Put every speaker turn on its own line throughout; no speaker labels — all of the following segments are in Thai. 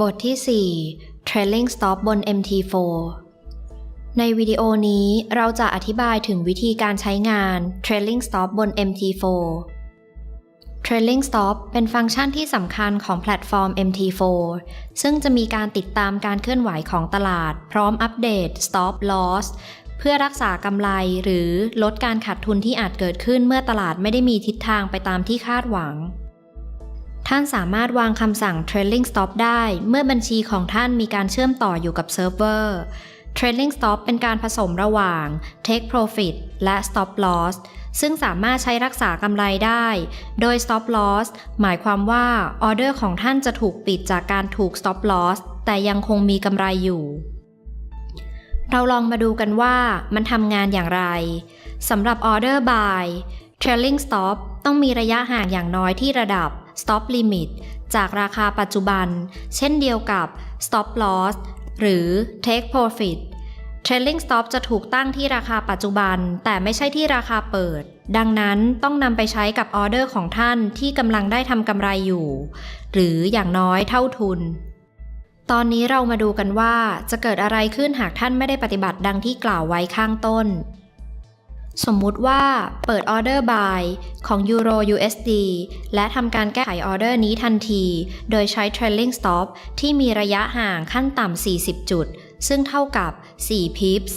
บทที่ 4 Trailing Stop บน MT4 ในวิดีโอนี้เราจะอธิบายถึงวิธีการใช้งาน Trailing Stop บน MT4 Trailing Stop เป็นฟังก์ชันที่สำคัญของแพลตฟอร์ม MT4 ซึ่งจะมีการติดตามการเคลื่อนไหวของตลาด พร้อมอัปเดต Stop Loss เพื่อรักษากำไรหรือลดการขาดทุนที่อาจเกิดขึ้นเมื่อตลาดไม่ได้มีทิศทางไปตามที่คาดหวัง ท่านสามารถวางคำสั่ง trailing stop ได้เมื่อบัญชีของท่านมีการเชื่อมต่ออยู่กับเซิร์ฟเวอร์ trailing stop เป็นการผสมระหว่าง take profit และ stop loss ซึ่งสามารถใช้รักษากำไรได้ โดย stop loss หมายความว่าออเดอร์ของท่านจะถูกปิดจากการถูก stop loss แต่ยังคงมีกำไรอยู่ เราลองมาดูกันว่ามันทำงานอย่างไรสำหรับ order buy trailing stop ต้องมีระยะห่างอย่างน้อยที่ระดับ stop limit จากราคาปัจจุบัน เช่นเดียวกับ stop loss หรือ take profit trailing stop จะถูกตั้งที่ราคาปัจจุบัน แต่ไม่ใช่ที่ราคาเปิด ดังนั้นต้องนำไปใช้กับออเดอร์ของท่านที่กำลังได้ทำกำไรอยู่ หรืออย่างน้อยเท่าทุน ตอนนี้เรามาดูกันว่าจะเกิดอะไรขึ้นหากท่านไม่ได้ปฏิบัติดังที่กล่าวไว้ข้างต้น สมมุติว่าเปิดออเดอร์ buy ของ Euro USD และทำการแก้ไขออเดอร์นี้ทันที โดยใช้ trailing stop ที่มีระยะห่างขั้นต่ำ 40 จุด ซึ่งเท่ากับ 4 pips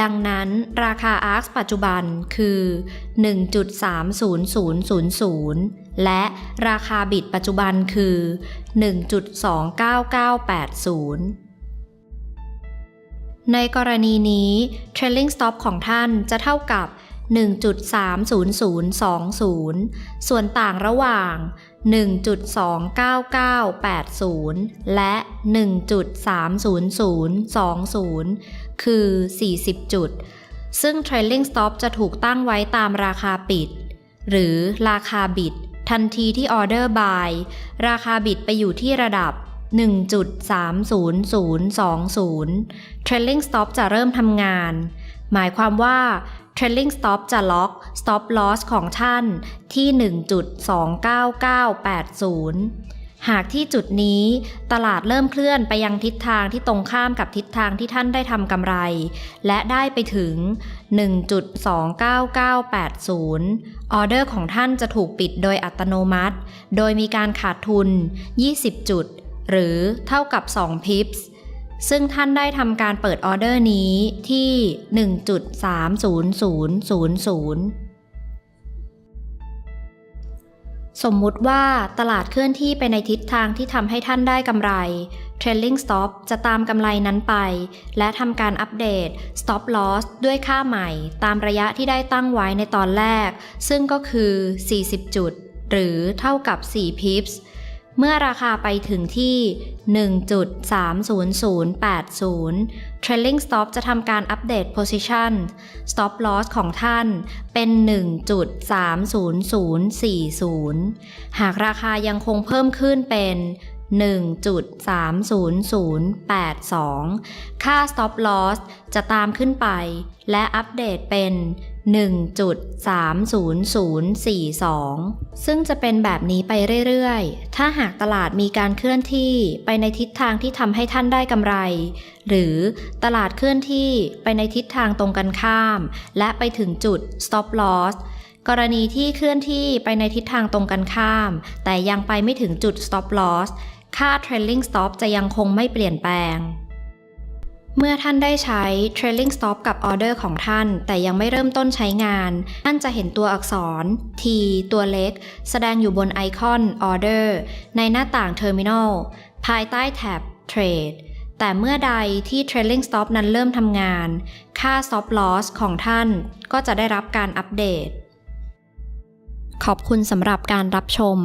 ดังนั้นราคา ARX ปัจจุบันคือ 1.30000 และราคาบิดปัจจุบันคือ 1.29980 ในกรณีนี้ trailing stop ของท่านจะเท่ากับ 1.30020 ส่วนต่างระหว่าง 1.29980 และ 1.30020 คือ 40 จุด ซึ่ง trailing stop จะถูกตั้งไว้ตามราคาปิด หรือราคาบิด ทันทีที่ออเดอร์ buy ราคาบิดไปอยู่ที่ระดับ 1.30020 trailing stop จะเริ่มทำงาน หมายความว่า trailing stop จะล็อก stop loss ของท่านที่ 1.29980 หากที่จุดนี้ ตลาดเริ่มเคลื่อนไปยังทิศทางที่ตรงข้ามกับทิศทางที่ท่านได้ทำกำไร และได้ไปถึง 1.29980 ออเดอร์ของท่านจะถูกปิดโดยอัตโนมัติ โดยมีการขาดทุน 20 จุด หรือเท่ากับ 2 pips ซึ่งท่านได้ทำการเปิดออเดอร์นี้ที่ 1.30000 สมมุติว่าตลาดเคลื่อนที่ไปในทิศทางที่ทำให้ท่านได้กำไร Trailing Stop จะตามกำไรนั้นไป และทำการอัปเดต Stop Loss ด้วยค่าใหม่ ตามระยะที่ได้ตั้งไว้ในตอนแรก ซึ่งก็คือ 40 จุด หรือเท่ากับ 4 pips เเมื่อราคาไปถึงที่ 1.30080 Trailing Stop จะทำการอัปเดต Position Stop Loss ของท่านเป็น 1.30040 หากราคายังคงเพิ่มขึ้นเป็น 1.30082 ค่า Stop Loss จะตามขึ้นไป และอัปเดตเป็น 1.30042 ซึ่งจะเป็นแบบนี้ไปเรื่อยๆ ถ้าหากตลาดมีการเคลื่อนที่ไปในทิศทางที่ทำให้ท่านได้กำไร หรือตลาดเคลื่อนที่ไปในทิศทางตรงกันข้าม และไปถึงจุด stop loss กรณีที่เคลื่อนที่ไปในทิศทางตรงกันข้าม แต่ยังไปไม่ถึงจุด stop loss ค่า trailing stop จะยังคงไม่เปลี่ยนแปลง เมื่อท่านได้ใช้ trailing stop กับออเดอร์ของท่าน แต่ยังไม่เริ่มต้นใช้งาน ท่านจะเห็นตัวอักษร T ตัวเล็ก แสดงอยู่บนไอคอน Order ในหน้าต่าง Terminal ภายใต้แท็บ Trade แต่เมื่อใดที่ trailing stop นั้นเริ่มทำงาน ค่า stop loss ของท่านก็จะได้รับการอัปเดต ขอบคุณสำหรับการรับชม